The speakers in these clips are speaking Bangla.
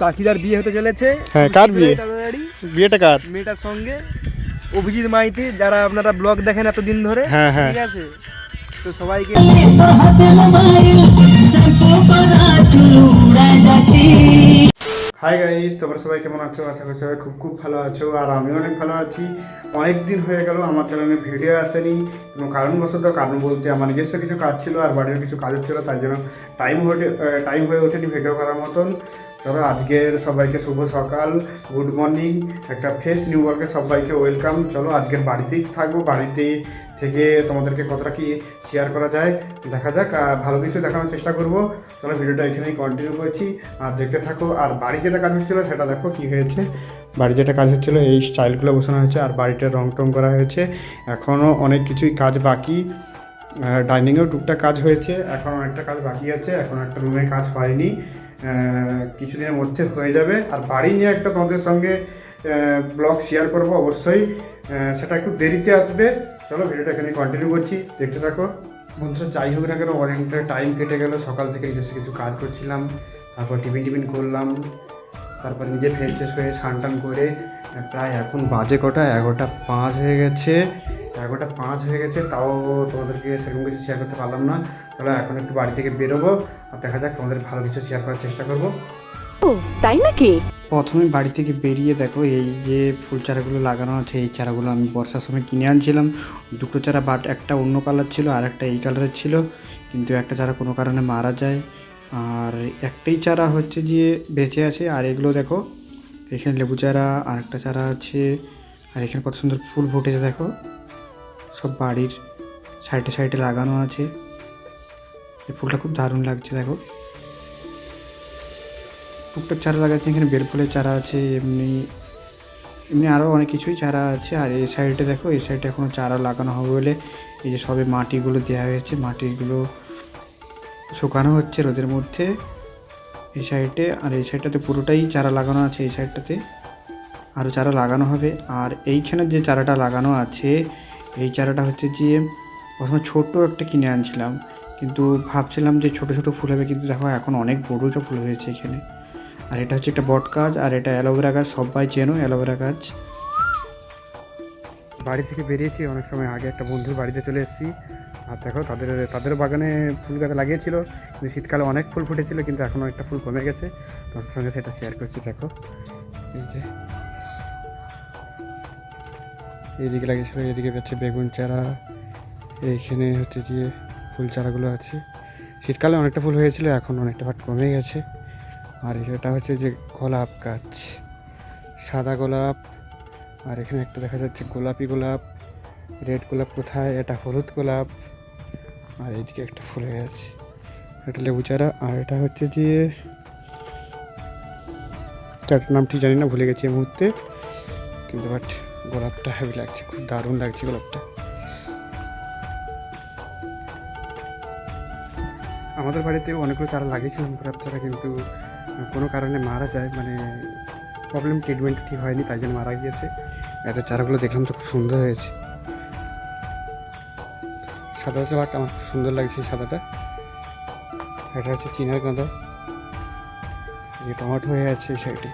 কাকিদার বিয়ে হতে চলেছে। হ্যাঁ, কার বিয়ে? বিয়েটা কার? মেয়েটার সঙ্গে অভিজিৎ মাইতি যারা আপনারা ব্লগ দেখেন এতদিন ধরে। হ্যাঁ, হ্যাঁ। ঠিক আছে? তো সবাইকে হাই গাইস তোমরা সবাই কেমন আছো? আশা করি সবাই খুব খুব ভালো আছো, আর আমি অনেক ভালো আছি। অনেক দিন হয়ে গেল, আমার চ্যানেলে ভিডিও আসেনি। কোনো কারণবশত, কারণ বলতে আমার নিজস্ব কিছু কাজ ছিল আর বাড়ির কিছু কাজ ছিল, তাই জন্য টাইম হয়ে টাইম হয়ে ওঠেনি ভিডিও করার মতন। তবে আজকের সবাইকে শুভ সকাল গুড মর্নিং একটা ফ্রেশ নিউ ওয়ার্কে সবাইকে ওয়েলকাম চলো আজকের বাড়িতেই থাকব বাড়িতেই থেকে তোমাদেরকে কতটা কি শেয়ার করা যায়, দেখা যাক ভালো কিছু দেখানোর চেষ্টা করব। চলো ভিডিওটা এখানেই কন্টিনিউ করছি। আর দেখতে থাকো, আর বাড়ি যেটা কাজ হচ্ছিল সেটা দেখো কি হয়েছে। বাড়ি যেটা কাজ হচ্ছিল, এই স্টাইলগুলো বসানো হয়েছে, আর বাড়িটা রং টং করা হয়েছে। এখনও অনেক কিছুই কাজ বাকি। ডাইনিংয়েও টুকটাক কাজ হয়েছে, এখন অনেকটা কাজ বাকি আছে, এখন একটা রুমে কাজ হয়নি। কিছুদিনের মধ্যে হয়ে যাবে। আর বাড়ি নিয়ে একটা তোমাদের সঙ্গে ব্লগ শেয়ার করব অবশ্যই। সেটা একটু দেরিতে আসবে। চলো ভিডিওটা এখানে কন্টিনিউ করছি। দেখতে থাকো। বন্ধুরা, যাই হোক না কেন অনেকটা টাইম কেটে গেল। সকাল থেকে নিজস্ব কিছু কাজ করছিলাম। তারপর টিফিন টিফিন করলাম। তারপর নিজে ফ্রেশ ট্রেশ হয়ে স্নান টান করে প্রায় এখন বাজে কটা? এগারোটা পাঁচ হয়ে গেছে। এগারোটা পাঁচ হয়ে গেছে। তাও তোমাদেরকে সেরকম কিছু শেয়ার করতে পারলাম না। তাহলে এখন একটু বাড়ি থেকে বেরোবো। আর দেখা যাক তোমাদের ভালো কিছু শেয়ার করার চেষ্টা করব। তাই নাকি? প্রথমে বাড়ি থেকে বেরিয়ে দেখো, এই যে ফুল চারাগুলো লাগানো আছে, এই চারাগুলো আমি বর্ষার সময় কিনে আনছিলাম। দুটো চারা বাট একটা অন্য কালার ছিল, আর একটা এই কালারের ছিল, কিন্তু একটা চারা কোনো কারণে মারা যায়। আর একটাই চারা হচ্ছে যে বেঁচে আছে, আর এগুলো দেখো, এখানে লেবু চারা, আর একটা চারা আছে, আর এখানে কত সুন্দর ফুল ফুটেছে দেখো। সব বাড়ির সাইডে সাইডে লাগানো আছে। এই ফুলটা খুব দারুণ লাগছে দেখো। টুকটাক চারা লাগাচ্ছে, এখানে বেল ফুলের চারা আছে, এমনি এমনি আরও অনেক কিছুই চারা আছে। আর এই সাইডে দেখো, এই সাইডে এখনও চারা লাগানো হবে বলে এই যে সবে মাটিগুলো দেওয়া হয়েছে, মাটিগুলো শুকানো হচ্ছে রোদের মধ্যে। এই সাইডে, আর এই সাইডটাতে পুরোটাই চারা লাগানো আছে, এই সাইডটাতে আরও চারা লাগানো হবে। আর এইখানে যে চারাটা লাগানো আছে, এই চারাটা হচ্ছে যে প্রথমে ছোট একটা কিনে আনছিলাম। কিন্তু ভাবছিলাম যে ছোট ছোট ফুল হবে, কিন্তু দেখো এখন অনেক বড় ফুল হয়েছে এখানে। আর এটা হচ্ছে একটা বট গাছ, আর এটা অ্যালোভেরা গাছ, সবাই চেনো অ্যালোভেরা গাছ। বাড়ি থেকে বেরিয়েছি, অনেক সময় আগে একটা বন্ধুর বাড়িতে চলে এসেছি। আর দেখো, তাদের তাদের বাগানে ফুল গাছ লাগিয়েছিল। কিন্তু শীতকালে অনেক ফুল ফুটেছিল, কিন্তু এখন অনেকটা ফুল কমে গেছে। তোমাদের সঙ্গে সেটা শেয়ার করছি, দেখো। এই যে। এইদিকে লাগিয়েছিল, এদিকে হচ্ছে বেগুন চারা। এইখানে হচ্ছে যে ফুল চারাগুলো আছে। শীতকালে অনেকটা ফুল হয়েছিল, এখন অনেকটা ভাট কমে গেছে। আর এটা হচ্ছে যে গোলাপ গাছ, সাদা গোলাপ, আর এখানে একটা দেখা যাচ্ছে গোলাপি গোলাপ, রেড গোলাপ কোথায়, এটা হলুদ গোলাপ, আর এইদিকে একটা ফুল হয়ে আছে এটা লেবু চারা, আর এটা হচ্ছে যে চারটার নাম ঠিক জানি না, ভুলে গেছি এই মুহূর্তে, কিন্তু বাট গোলাপটা হেভি লাগছে, খুব দারুণ লাগছে গোলাপটা। আমাদের বাড়িতে অনেকগুলো চারা লাগিয়েছিলাম গোলাপ চারা, কিন্তু কোনো কারণে মারা যায় মানে প্রবলেম ট্রিটমেন্ট ঠিক হয়নি, তাই জন্য মারা গিয়েছে। এত চারাগুলো দেখলাম তো খুব সুন্দর হয়েছে। সাদাটা বাট আমার খুব সুন্দর লাগছে এই সাদাটা। এটা হচ্ছে চিনার গাঁদা। এই টমেটো হয়ে আছে এই সাইডে।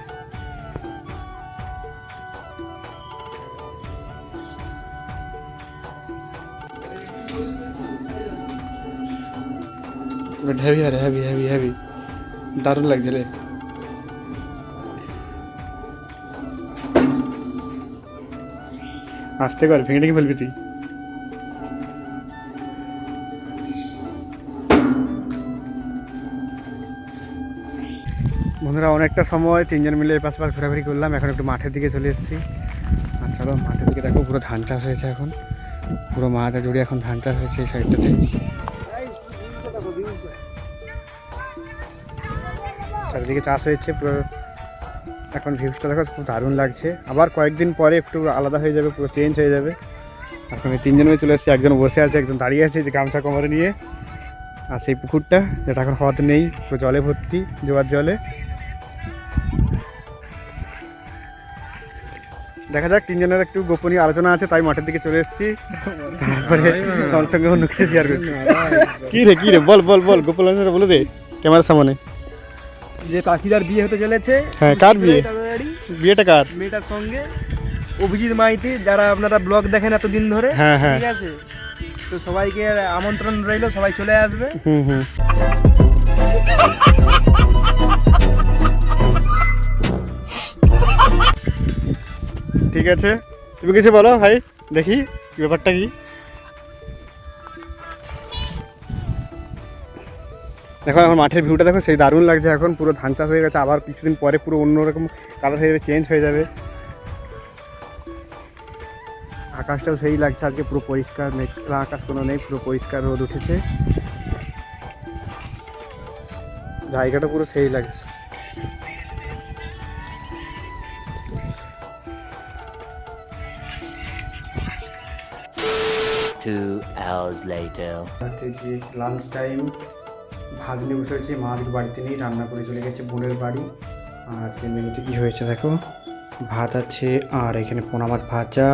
বাট হেভি আরে হেভি হেভি হেভি দারুণ লাগছে রে। আসতে কর, ভেঙে ডেকে ফেলবি তুই। বন্ধুরা, অনেকটা সময় তিনজন মিলে এপাশ পাশ ঘোরাঘুরি করলাম, এখন একটু মাঠের দিকে চলে এসেছি। আর চলো, মাঠের দিকে দেখো, পুরো ধান চাষ হয়েছে এখন। পুরো মাঠে জুড়ে এখন ধান চাষ হয়েছে এই সাইডটাতে চারিদিকে চাষ হয়েছে, পুরো এখন ভিউজটা দেখো, খুব দারুণ লাগছে। আবার কয়েকদিন পরে একটু আলাদা হয়ে যাবে, পুরো চেঞ্জ হয়ে যাবে। এখন তিনজন মিলে চলে এসেছে, একজন বসে আছে, একজন দাঁড়িয়ে আছে যে গামছা কোমরে নিয়ে। আর সেই পুকুরটা, যেটা এখন হওয়াতে নেই, পুরো জলে ভর্তি, জোয়ার জলে। দেখা যাক, তিনজনের একটু গোপনীয় আলোচনা আছে, তাই মাঠের দিকে চলে এসেছি। তারপরে তোমার সঙ্গে অন্য কিছু শেয়ার করছি। কি রে কি রে? বল বল বল গোপন বলে দে, ক্যামেরার সামনে। যে পাখিদার বিয়ে হতে চলেছে হ্যাঁ, কার বিয়ে? বিয়েটা কার? মেয়েটার সঙ্গে অভিজিৎ মাইতি যারা আপনারা ব্লগ দেখেন এতদিন ধরে। হ্যাঁ, হ্যাঁ। ঠিক আছে? তো সবাইকে আমন্ত্রণ রইল সবাই চলে আসবে। হুম হুম। ঠিক আছে? তুমি কিছু বলো ভাই দেখি ব্যাপারটা কি। দেখো এখন মাঠের ভিউটা দেখো সেই দারুণ লাগছে এখন পুরো ধান চাষ হয়ে গেছে আবার কিছুদিন পরে পুরো অন্যরকম কালার হয়ে যাবে চেঞ্জ হয়ে যাবে। আকাশটাও সেই লাগছে আজকে পুরো পরিষ্কার মেঘলা আকাশ কোনো নেই পুরো পরিষ্কার রোদ উঠেছে। জায়গাটা পুরো সেই লাগছে। Two hours later. হচ্ছে যে নিয়ে বসে হচ্ছে মা আজকে বাড়িতে নেই, রান্না করে চলে গেছে বোনের বাড়ি। আর আজকে মেনুতে কী হয়েছে দেখো? ভাত আছে, আর এখানে পোনা মাছ ভাজা,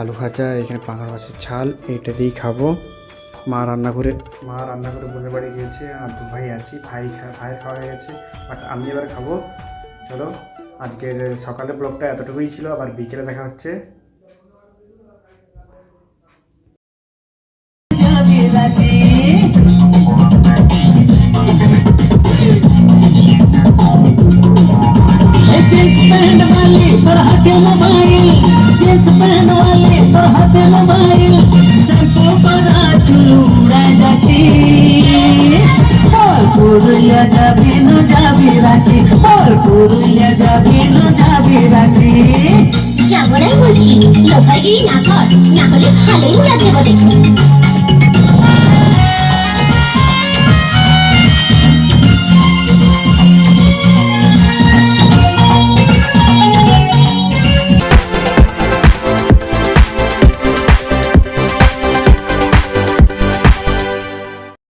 আলু ভাজা, এখানে পাঙাশ মাছের ছাল এইটা দিয়েই খাব। মা রান্না করে, মা রান্না করে বোনের বাড়ি গিয়েছে, আর দু ভাই আছি, ভাই ভাইয়ের খাওয়া হয়ে গেছে বাট আমি এবার খাব। চলো, আজকের সকালের ব্লগটা এতটুকুই ছিল, আবার বিকেলে দেখা হচ্ছে। हाथे मोबाइल जींस पैंट वाले तोर हाथे मोबाइल শ্যাম্পু করা চুল উড়ে যাচ্ছে বল পুরুলিয়া যাবি না যাবি রাঁচি বল পুরুলিয়া যাবি না যাবি রাঁচি যাবো নাই বলছি লোকাগিরি না কর না হলে ভালোই মুলা দেবো দেখি